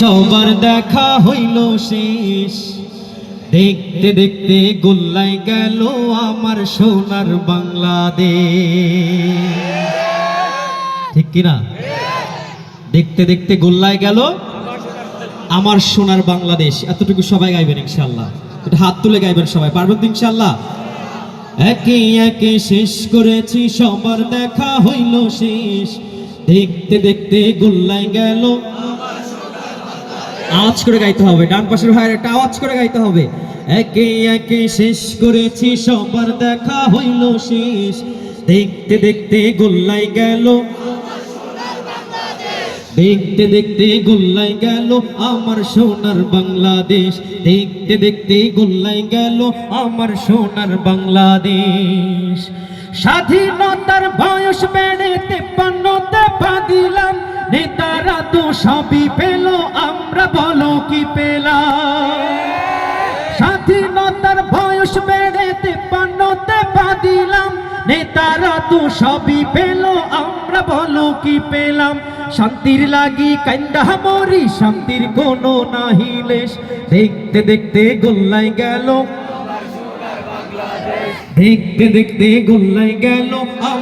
সবার দেখা হইল শেষ। দেখতে দেখতে গোল্লাই গেল আমার সোনার বাংলাদেশ। ঠিক কিনা? দেখতে দেখতে গোল্লায় গেল আমার সোনার বাংলাদেশ। এতটুকু সবাই গাইবেন ইনশাল্লাহ এটা হাত তুলে গাইবেন সবাই। পারবেন তো ইনশাল্লাহ একে একে শেষ করেছি, সবার দেখা হইল শেষ। দেখতে দেখতে গোল্লাই গেল আওয়াজ করে গাইতে হবে। ডান পাশের ভাইয়ের একটা আওয়াজ করে গাইতে হবে। একে একে শেষ করেছি, সবার দেখা হইল শেষ। দেখতে দেখতে গোল্লাই গেল। দেখতে দেখতে গোল্লাই গেল আমার সোনার বাংলাদেশ। দেখতে দেখতে গোল্লাই গেল আমার সোনার বাংলাদেশ। স্বাধীনতার বয়স বেড়ে দিলাম নেতারা তো সবই পেল, আমরা বলো কি পেলাম? স্বাধীনতার বয়স বেড়ে তেপান্নতে পা দিলাম, নেতারা তো সবই পেল, আমরা বলো কি পেলাম? শান্তির লাগি কান্দা মরি, শান্তির কোনো নাহিলেশ দেখতে দেখতে গোল্লাই গেল। দেখতে দেখতে গোল্লাই গেল।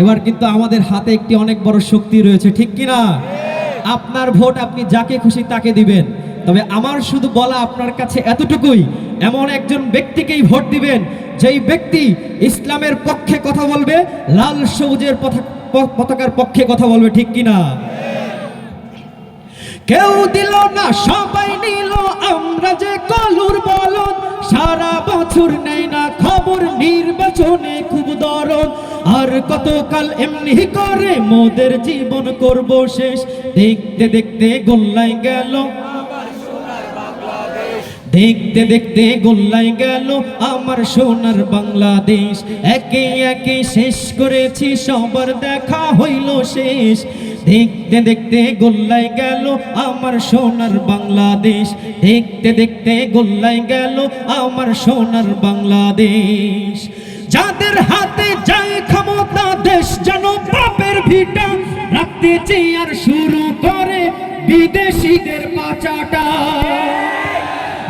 এবার কিন্তু আমাদের হাতে একটি অনেক বড় শক্তি রয়েছে, ঠিক কিনা? আপনার ভোট আপনি যাকে খুশি তাকে দিবেন। তবে আমার শুধু বলা আপনার কাছে এতটুকুই, এমন একজন ব্যক্তিকেই ভোট দিবেন, যেই ব্যক্তি ইসলামের পক্ষে কথা বলবে, লাল সবুজের পতাকার পক্ষে কথা বলবে, ঠিক কিনা? কেউ দিল না, সবাই নিল, আমরা যে কলুর বলদ, সারা বছর নেই না খবর, নির্বাচনে খুব দরদ। আর কতকাল এমনি করে মোদের জীবন করব শেষ? দেখতে দেখতে গোল্লাই গেল। দেখতে দেখতে গোল্লাই গেল আমার সোনার বাংলাদেশ। একে একে শেষ করেছি, সবার দেখা হইল শেষ। দেখতে দেখতে গোল্লাই গেল আমার সোনার বাংলাদেশ। দেখতে দেখতে গোল্লাই গেল আমার সোনার বাংলাদেশ। যাদের হাতে যায় ক্ষমতা, দেশ যেন পাপের ভিটা। রাখতে চেয়ার শুরু করে বিদেশিদের পাচাটা।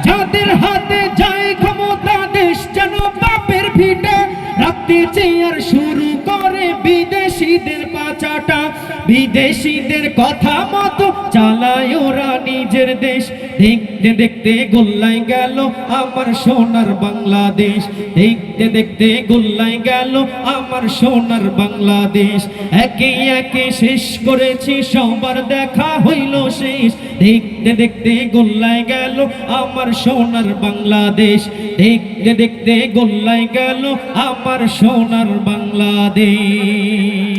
যাদের হাতে যায় ক্ষমতা, দেশ যেন পাপের ভিটা। রাখতে চেয়ার শুরু করে বিদেশিদের পাচাটা বিদেশিদের কথা মতো চালায় ওরা নিজের দেশ। দেখতে দেখতে গোল্লাই গেল আমার সোনার বাংলাদেশ। দেখতে দেখতে গোল্লাই গেল আমার সোনার বাংলাদেশ। একে একে শেষ করেছি, সবার দেখা হইল শেষ। দেখতে দেখতে গোল্লাই গেল আমার সোনার বাংলাদেশ। দেখতে দেখতে গোল্লাই গেল আমার সোনার বাংলাদেশ।